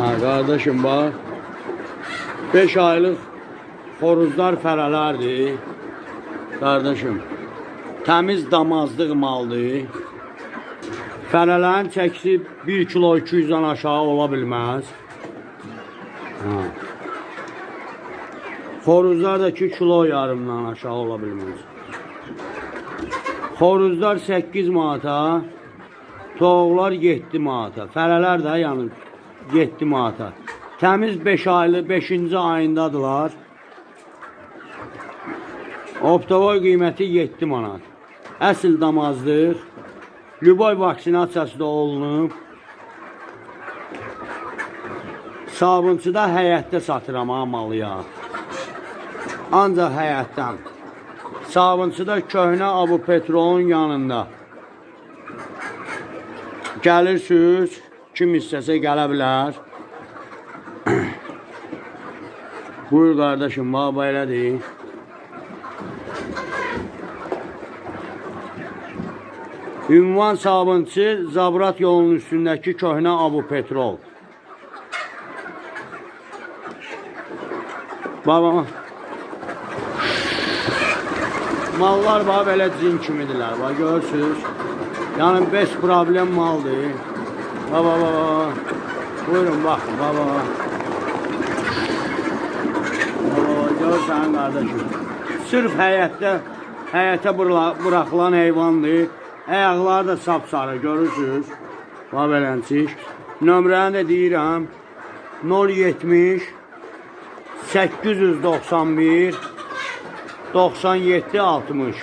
Ha kardeşim bak. 5 aylık horuzlar fərələrdir. Kardeşim. Təmiz damazlıq maldır. Fərələrin çəkisi 1 kilo 200-dən aşağı ola bilməz. Ha. Xoruzlar da 2 kilo yarımdan aşağı ola bilməz. Xoruzlar 8 manata, toğlar 7 manata, fərələr də yəni 7 manata. Təmiz 5 aylı 5-ci ayındadılar. Optovoy qiyməti 7 manat. Əsl damazlıq. Lüboy vaksinasiyası da olunub. Sabunçuda həyətdə satıram ha malıya. Ancaq həyətdən. Sabunçuda köhnə Abu Petrolun yanında. Gəlirsiniz, kim istəsə gələ bilər. Buyur qardaşım, baba elədir. Ünvan sabunçu Zabrat yolunun üstündəki köhnə Abu Petrol. Baba. Mallar bax belə cin kimidirlər. Bax görürsüz. Yəni beş problem maldır. Baba baba. Buyurun baxın baba. Baba görürsən qardaşım. Sırf həyətdə həyətə buraxılan heyvandır. Ayaqları da sapsarı görürsüz. Bax beləncik. Nömrəni də deyirəm. 070 891 97 60